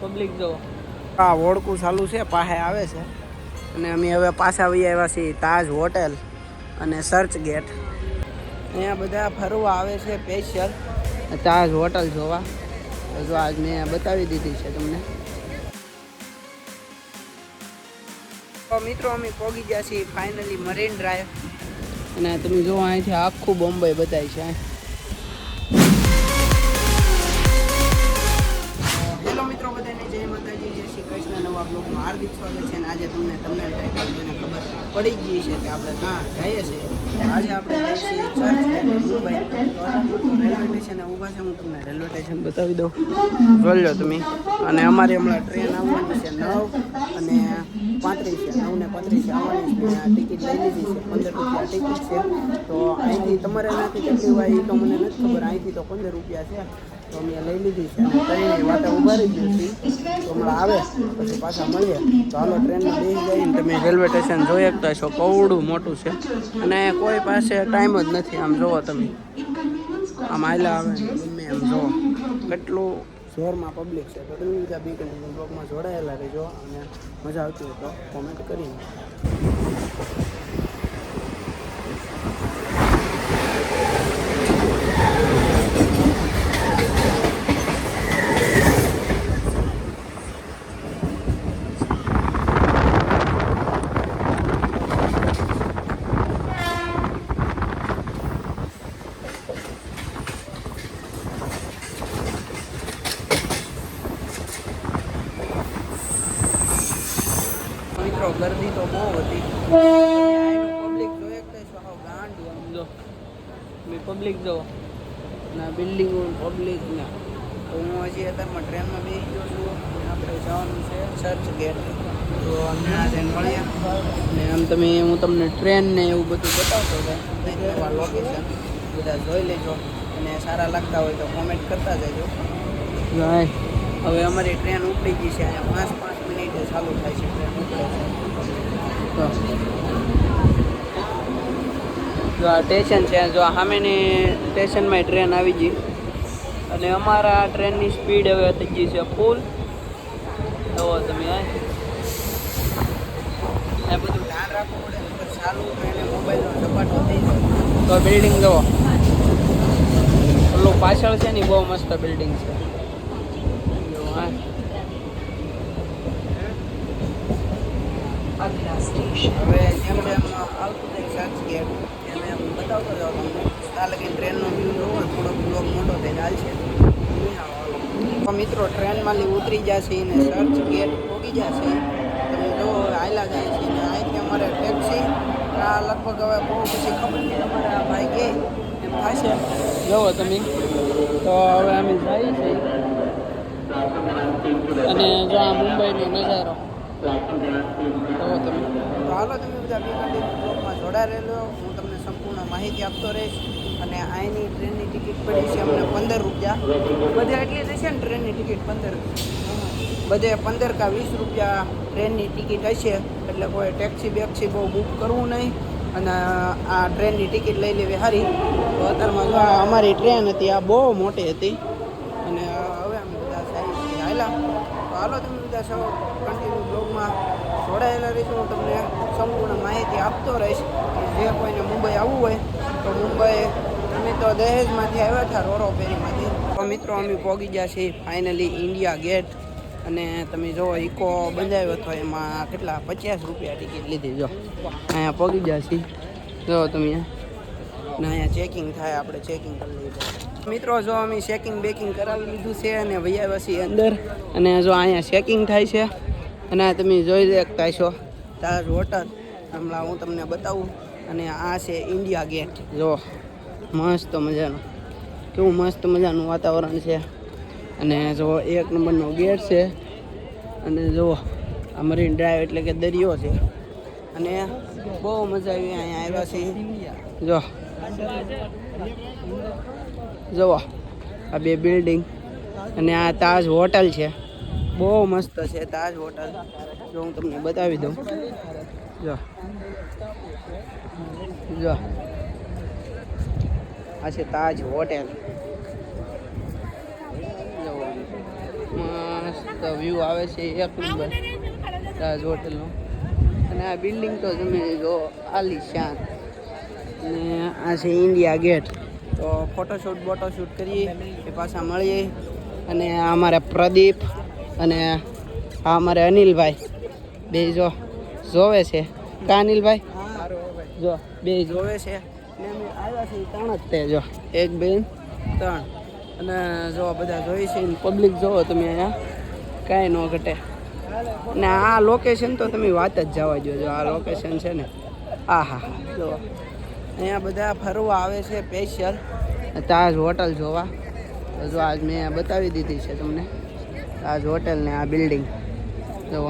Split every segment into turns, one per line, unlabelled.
Public જો. આ ઓળખું ચાલુ છે પાસે આવે છે. અને અમે હવે પાછા આવી આવ્યા છીએ તાજ હોટેલ અને સર્ચ ગેટ અહીંયા બધા ફરવા આવે છે સ્પેશિયલ તાજ હોટલ જોવા. જો આજ મેં બતાવી દીધી છે તમને. તો મિત્રો, અમે પહોંચી ગયા છીએ ફાઇનલી મરીન ડ્રાઈવ અને તમે જો અહીંથી આખું બોમ્બે બતાય છે. હેલો હાર્દિક છે અને આજે તમને તમને ટાઈટલને ખબર પડી ગઈ છે કે આપણે ક્યાં જઈએ છીએ. આજે આપણે છીએ મુંબઈ ઊભા છે. હું તમને રેલવે સ્ટેશન બતાવી દઉં. જોઈ લો તમે. અને અમારી હમણાં ટ્રેન આવવાની છે નવ. અને પાંત્રીસ છે નવ ને પાંત્રીસ આવવાની છે મેં આ ટિકિટ લઈ લીધી છે, પંદર રૂપિયા ટિકિટ છે. તો અહીંથી તમારે એનાથી કેટલી હોય એ તો મને નથી ખબર, અહીંથી તો પંદર રૂપિયા છે. તો અમે લઈ લીધી છે, અને ટ્રેનની વાતે ઊભા રહી ગયું છીએ તો હમણાં આવે, પછી પાછા મળીએ. તો હાલો, ટ્રેનમાં બેસી જઈને તમે રેલવે સ્ટેશન જોઈ શકતા છો કવડું મોટું છે. અને કોઈ પાસે ટાઈમ જ નથી, આમ જુઓ તમે. આમ આયલા આવે ગમે એમ જુઓ કેટલું જોરમાં પબ્લિક છે. તો તમે બીજા બી કન્ટિન્યુ બ્લોગમાં જોડાયેલા રહેજો અને મજા આવતી હોય તો કોમેન્ટ કરીને મિત્રો ગરદી તો બહુ હતી પબ્લિક જોઈએ કે સાવ ગાંડી આમ જો. પબ્લિક જો. ના બિલ્ડિંગ પબ્લિક ને. તો હું હજી અત્યારમાં ટ્રેનમાં બેસી ગયો છું. આપણે જવાનું છે ચર્ચ ગેટ તો અમને આ મળ્યા. ને આમ તમે હું તમને ટ્રેન ને એવું બધું બતાવતો હતો. લોકેશન બધા જોઈ લેજો. અને સારા લાગતા હોય તો કોમેન્ટ કરતા જજો. હવે અમારી ટ્રેન ઉપડી ગઈ છે. અહીંયા પાંચ પાંચ મિનિટે ચાલુ થાય છે ટ્રેન ઉપડે છે. તો જો આ સ્ટેશન છે, જો સામેની સ્ટેશનમાં ટ્રેન આવી ગઈ. અને અમારા ટ્રેનની સ્પીડ હવે થઈ ગઈ છે ફૂલ. જુઓ તમે આ બધું ધ્યાન રાખવું પડે ચાલુ એને મોબાઈલનો ઝપાટો થઈ જાય. તો બિલ્ડિંગ જુઓ ઓલું પાછળ છે ને બહુ મસ્ત બિલ્ડિંગ છે જો હા હવે જેમ જેમ આવતું સર્ચ ગેટ એમ. એમ બતાવતો ટ્રેનનો વ્યૂ જોવો થોડોક બ્લોક મોટો થઈ ચાલશે તો મિત્રો, ટ્રેનમાંથી ઉતરી જશે ને સર્ચ ગેટ ઉગી જશે. તમે જો આયલા જાય છે ને, અહીંથી અમારે ટેક્સી આ લગભગ હવે બહુ પછી ખબર નહીં તમારે આ ભાઈ કે એમ થશે. જોવો તમે. તો હવે અમે જઈએ છીએ. અને જો આ મુંબઈનો નજારો. તો તમે તો હાલો તમે બધા બી કન્ટિન્યુ બ્લોગમાં જોડા રહેલો હું તમને સંપૂર્ણ માહિતી આપતો રહીશ અને અહીંની ટ્રેનની ટિકિટ પડી છે અમને પંદર રૂપિયા. બધે એટલી જ હશે ને ટ્રેનની ટિકિટ પંદર? બધે પંદર કા વીસ રૂપિયા ટ્રેનની ટિકિટ હશે. એટલે કોઈ ટેક્સી બેક્સી બહુ બુક કરવું નહીં. અને આ ટ્રેનની ટિકિટ લઈ લેવી સારી તો અત્યારમાં જો અમારી ટ્રેન હતી આ બહુ મોટી હતી. અને હવે અમે બધા સાઈડ હાલા તો હાલો તમે બધા સૌ કન્ટિન્યુ બ્લોગમાં જોડાયેલા રહીશું હું તમને સંપૂર્ણ માહિતી આપતો રહીશ કે જે કોઈને મુંબઈ આવવું હોય તો મુંબઈ, અમે તો દહેજમાંથી આવ્યા હતા રોરો ફેરીમાંથી તો મિત્રો, અમે પહોંચી ગયા છીએ ફાઇનલી ઇન્ડિયા ગેટ. અને તમે જો, ઇકો બંધાવ્યો હતો એમાં કેટલા? પચાસ રૂપિયા ટિકિટ લીધી, જો. અહીંયા પહોંચી ગયા છીએ. જો, તમે ને અહીંયા ચેકિંગ થાય, આપણે ચેકિંગ કરી લઈએ. મિત્રો, જો અમે ચેકિંગ બેકિંગ કરાવી લીધું છે અને વૈયા છીએ અંદર. અને જો અહીંયા ચેકિંગ થાય છે. અને તમે જોઈ શકતા છો તાજ હોટલ. હમણાં હું તમને બતાવું. અને આ છે ઇન્ડિયા ગેટ. જો, મસ્ત મજાનું. કેવું મસ્ત મજાનું વાતાવરણ છે. અને જો એક નંબરનો ગેટ છે. અને જો, આ મરીન ડ્રાઈવ એટલે કે દરિયો છે. અને બહુ મજા આવી અહીંયા આવ્યા છે જો. જુઓ આ બે બિલ્ડિંગ અને આ તાજ હોટલ છે. બહુ મસ્ત છે તાજ હોટલ જો હું તમને બતાવી દઉં. જો. જો. આ છે તાજ હોટેલ મસ્ત વ્યૂ આવે છે એક નંબર તાજ હોટલનો અને આ બિલ્ડિંગ તો તમે જો આલીશાન. અને આ છે ઇન્ડિયા ગેટ તો ફોટોશૂટ બોટોશૂટ કરીએ એ પાછા મળીએ. અને આ અમારે પ્રદીપ અને આ અમારે અનિલભાઈ. બે જો જોવે છે. કા અનિલભાઈ? જો બે જોવે છે. ને અમે આવ્યા છીએ ત્રણ જ. તે જો એક બેન ત્રણ. અને જો બધા જોઈ છે પબ્લિક જોવો તમે અહીંયા. કાંઈ ન ઘટે. ને આ લોકેશન તો તમે વાત જ જવા દો જો આ લોકેશન છે ને. આ હા હા જો અહીંયા બધા ફરવા આવે છે સ્પેશિયલ તાજ હોટલ જોવા. જો આજ મેં બતાવી દીધી છે તમને. તાજ હોટલ ને આ બિલ્ડિંગ જો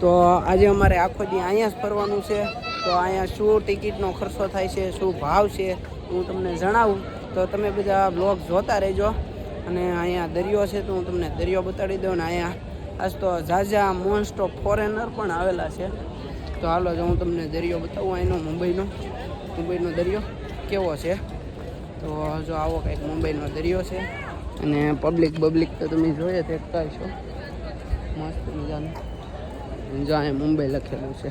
તો આજે અમારે આખો દી અહીંયા જ ફરવાનું છે. તો અહીંયા શું ટિકિટનો ખર્ચો થાય છે, શું ભાવ છે, હું તમને જણાવું. તો તમે બધા બ્લોગ જોતા રહેજો. અને અહીંયા દરિયો છે તો હું તમને દરિયો બતાડી દઉં ને અહીંયા. આજ તો ઝાઝા મોન્સ્ટ ઓફ ફોરેનર પણ આવેલા છે. તો હાલો, જો હું તમને દરિયો બતાવું અહીંનો મુંબઈનો. મુંબઈનો દરિયો કેવો છે? તો જો આવો કંઈક મુંબઈનો દરિયો છે. અને પબ્લિક બબ્લિક તો તમે જોઈએ દેખતા છો મસ્ત મજાનું. જો અહીંયા મુંબઈ લખેલું છે.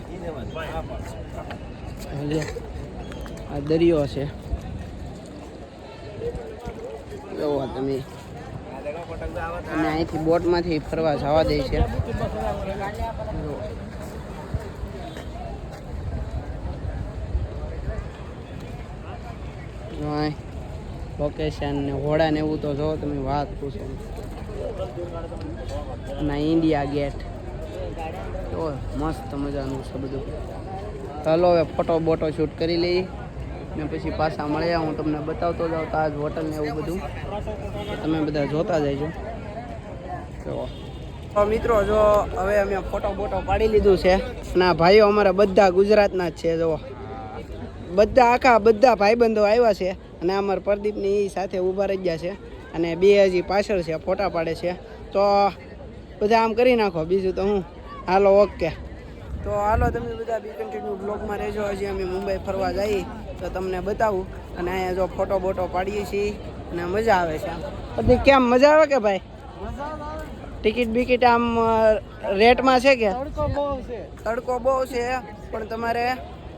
આ દરિયો છે. જોવો તમે. અને અહીંથી બોટમાંથી ફરવા જવા દે છે. જો લોકેશન ને હોડા ને એવું તો જો તમે વાત પૂછો. અને ઇન્ડિયા ગેટ જો, મસ્ત મજાનું છે બધું. ચાલો હવે ફોટો બોટો શૂટ કરી લઈએ ને પછી પાછા મળ્યા હું તમને બતાવતો જાઉં તાજ હોટલ ને એવું બધું. તમે બધા જોતા જઈજો તો મિત્રો, જો, હવે અમે ફોટો બોટો પાડી લીધું છે. ના, ભાઈઓ અમારા બધા ગુજરાતના જ છે, જો. બધા આખા બધા ભાઈબંધો આવ્યા છે અને અમારા પ્રદીપની એ સાથે ઊભા રહી ગયા છે અને બે હજી પાછળ છે ફોટા પાડે છે. તો બધા આમ કરી નાખો બીજું તો હું? હાલો ઓકે. તો હાલો તમે બધા બી કન્ટિન્યુ બ્લોગમાં રહેજો. હજી અમે મુંબઈ ફરવા જઈએ તો તમને બતાવું. અને અહીંયા જો ફોટો બોટો પાડીએ છીએ અને મજા આવે છે આમ. બધી કેમ મજા આવે કે ભાઈ? ટિકિટ બિકિટ આમ રેટમાં છે કે? તડકો બહુ છે પણ તમારે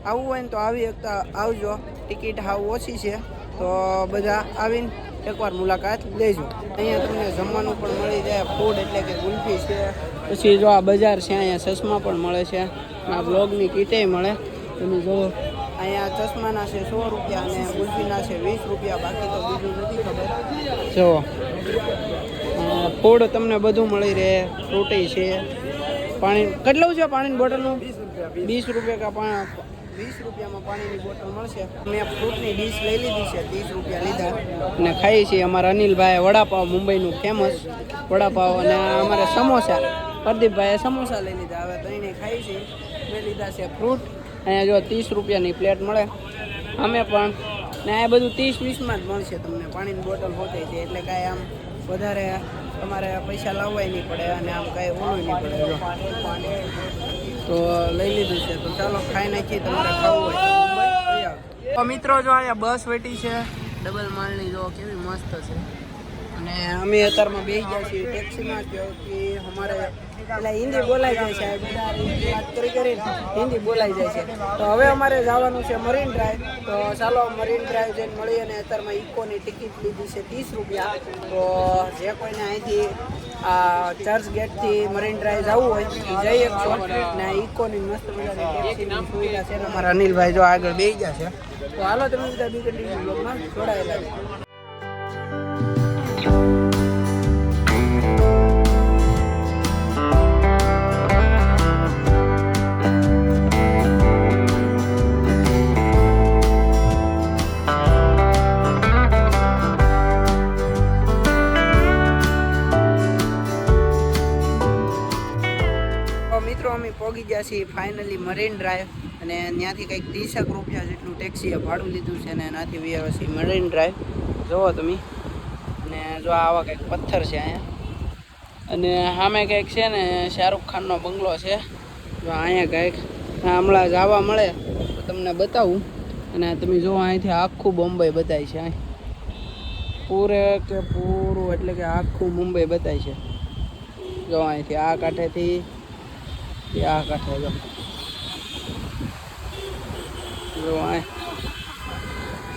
આવવું હોય ને તો આવી શકતા આવજો. ટિકિટ હાવ ઓછી છે. તો બધા આવીને એકવાર મુલાકાત લેજો. અહીંયા તમને જમવાનું પણ મળી જાય. ફૂડ એટલે કે ગુલ્ફી છે. પછી જો આ બજાર છે, અહીંયા ચશ્મા પણ મળે છે. આ બ્લોગની કીટેય મળે. તમે જોવો અહીંયા ચશ્માના છે સો રૂપિયા અને ગુલ્ફીના છે વીસ રૂપિયા. બાકી તો બીજું નથી ખબર. જો ફૂડ તમને બધું મળી રહે. ફ્રૂટી છે. પાણી, કેટલું છે પાણીની બોટલનું? વીસ રૂપિયા કા પા- વીસ રૂપિયામાં પાણીની બોટલ મળશે. મેં ફ્રૂટની ડીશ લઈ લીધી છે, ત્રીસ રૂપિયા લીધા. અને ખાઈએ છીએ અમારા અનિલભાઈ વડાપાવ, મુંબઈનું ફેમસ વડાપાવ અને અમારે સમોસા. પ્રદીપભાઈએ સમોસા લઈ લીધા. હવે તો એને ખાઈ છીએ. મેં લીધા છે ફ્રૂટ. અહીંયા જો ત્રીસ રૂપિયાની પ્લેટ મળે. અમે પણ, ને આ બધું ત્રીસ વીસમાં જ મળશે તમને. પાણીની બોટલ હોતે છે. એટલે કાંઈ આમ વધારે તમારે પૈસા લાવવાય નહીં પડે અને આમ કાંઈ ઓળું નહીં પડે. તો લઈ લીધું છે. તો ચાલો ખાઈ નાખીએ તમારે ખાવું હોય મિત્રો, જો અહીંયા બસ વેટી છે. ડબલ માળની જો કેવી મસ્ત છે. અને અમે અત્યારમાં બેસી ગયા છીએ ટેક્સીમાં કહો કે અમારે એટલે હિન્દી બોલાઈ જાય છે. વાત કરી કરી હિન્દી બોલાઈ જાય છે. તો હવે અમારે જવાનું છે મરીન ડ્રાઈવ. તો ચાલો, મરીન ડ્રાઈવ જઈને મળી અને અત્યારમાં ઇકોની ટિકિટ લીધી છે ત્રીસ રૂપિયા. તો જે કોઈને અહીંથી ચર્ચ ગેટથી મરીન ડ્રાઈવ જવું હોય જઈ શકશો ને ઇકોની મસ્ત મજાની છે અમારા અનિલભાઈ જો આગળ બેસી ગયા છે. તો હાલો તમે બધા બીજા બ્લોગમાં જોડાયેલા છે અમે ગયા છીએ ફાઇનલી મરીન ડ્રાઈવ અને ત્યાંથી કંઈક ત્રીસેક રૂપિયા જેટલું ટેક્સીએ ભાડું લીધું છે અને એનાથી વ્યાવે છે મરીન ડ્રાઈવ જુઓ તમે. અને જો આવા કંઈક પથ્થર છે અહીંયા. અને સામે કંઈક છે ને, શાહરૂખ ખાનનો બંગલો છે. જો અહીંયા કંઈક હમણાં જવા મળે તો તમને બતાવું. અને તમે જુઓ અહીંથી આખું બોમ્બે બતાય છે અહીં. પૂરે કે પૂરું એટલે કે આખું મુંબઈ બતાય છે. જો અહીંથી આ કાંઠેથી આ કાંઠે જો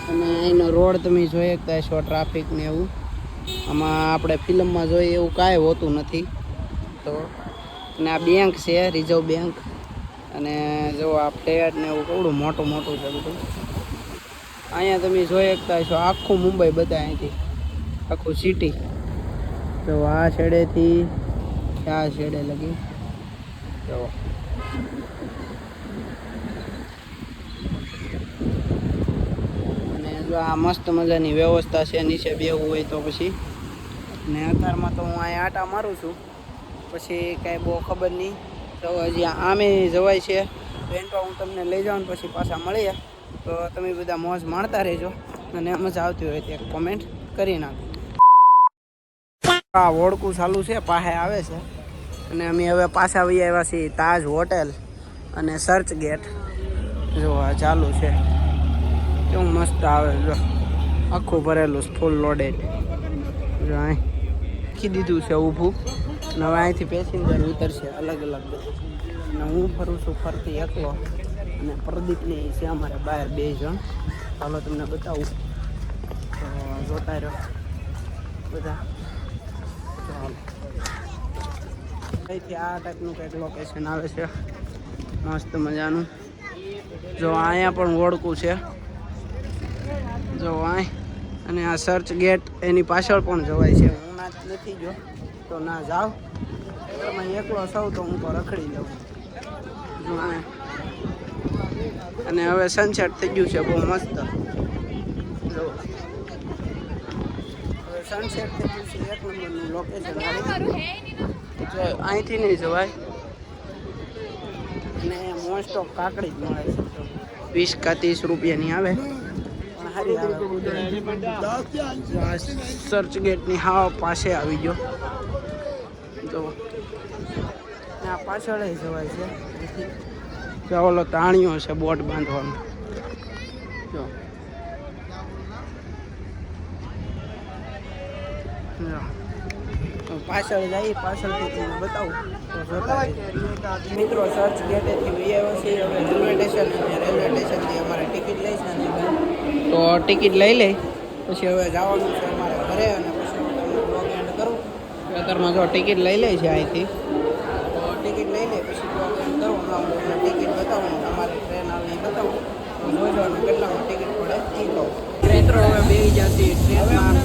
અને અહીંનો રોડ તમે જોઈ શકતા છો ટ્રાફિક ને એવું. આમાં આપણે ફિલ્મમાં જોઈએ એવું કાંઈ હોતું નથી. તો, અને આ બેંક છે રિઝર્વ બેંક અને જો આ ફ્લેટ ને એવું કેવડું મોટું મોટું છે બધું. અહીંયા તમે જોઈ શકતા છો આખું મુંબઈ બધા અહીંથી. આખું સિટી તો આ છેડેથી, આ છેડે લગી. જો અને જો આ મસ્ત મજાની વ્યવસ્થા છે, નીચે બેવું હોય તો પછી. ને અત્યારમાં તો હું અહીંયા આટા મારું છું. પછી કાંઈ બહુ ખબર નહીં. તો હજી આમે જવાય છે. તો હું તમને લઈ જાઉં પછી પાછા મળીએ. તો તમે બધા મોજ માણતા રહેજો. અને મજા આવતી હોય ત્યાં કોમેન્ટ કરી નાખો આ ઓળખું ચાલુ છે પાસે આવે છે. અને અમે હવે પાછા આવી આવ્યા છીએ તાજ હોટેલ અને સર્ચ ગેટ જો આ ચાલુ છે. કેવું મસ્ત આવે, જો. આખું ભરેલું ફૂલ લોડેડ જો અહીં મૂકી દીધું છે ઊભું. અને હવે અહીંથી પેસેન્જર ઉતરશે અલગ અલગ અને હું ફરું છું ફરતી એકલો. અને પ્રદીપની છે અમારે બહાર બે જણ. ચાલો તમને બતાવું. જોતા રહ્યો બધા ચાલો અહીંથી આ ટાઈપનું કંઈક લોકેશન આવે છે. મસ્ત મજાનું. જો અહીંયા પણ ઓળખું છે. જો અહીં. અને આ સર્ચ ગેટ એની પાછળ પણ જવાય છે. હું ના નથી જો. તો ના જાઓ. તમે એકલો સૌ તો હું તો રખડી લઉં. જો અહીં. અને હવે સનસેટ થઈ ગયું છે. બહુ મસ્ત. જો. હવે સનસેટ થઈ ગયું છે. એક નંબરનું લોકેશન જો અહીંથી નહીં જવાય. અને મોસ્ટ ઓફ કાકડી જ મળે છે વીસ કા ત્રીસ રૂપિયાની આવે. સર્ચ ગેટની હા પાસે આવી ગયો. જો. ને આ પાછળ જવાય છે. જો ઓલો તાણીઓ છે બોટ બાંધવાનો. જો. જો. પાછળ જાય પાછળથી તમને બતાવું. તો જોતા. મિત્રો સર્ચ ગેટેથી વી આવ્યો છે. હવે રેલવે સ્ટેશન અને રેલવે સ્ટેશનથી અમારે ટિકિટ લઈ છે તો ટિકિટ લઈ લઈ પછી હવે જવાનું છે અમારે ઘરે અને પછી હું તમને બ્લોગ એન્ડ કરું. અત્યારમાં જો ટિકિટ લઈ લે છે અહીંથી. તો ટિકિટ લઈ લે પછી બ્લોગ એન્ડ કરું. હમણાં હું તમને ટિકિટ બતાવું ને અમારી ટ્રેન આવી બતાવું. તો જોજો અને કેટલામાં ટિકિટ પડે એ કહું. મિત્રો હવે બે જતી ટ્રેનમાં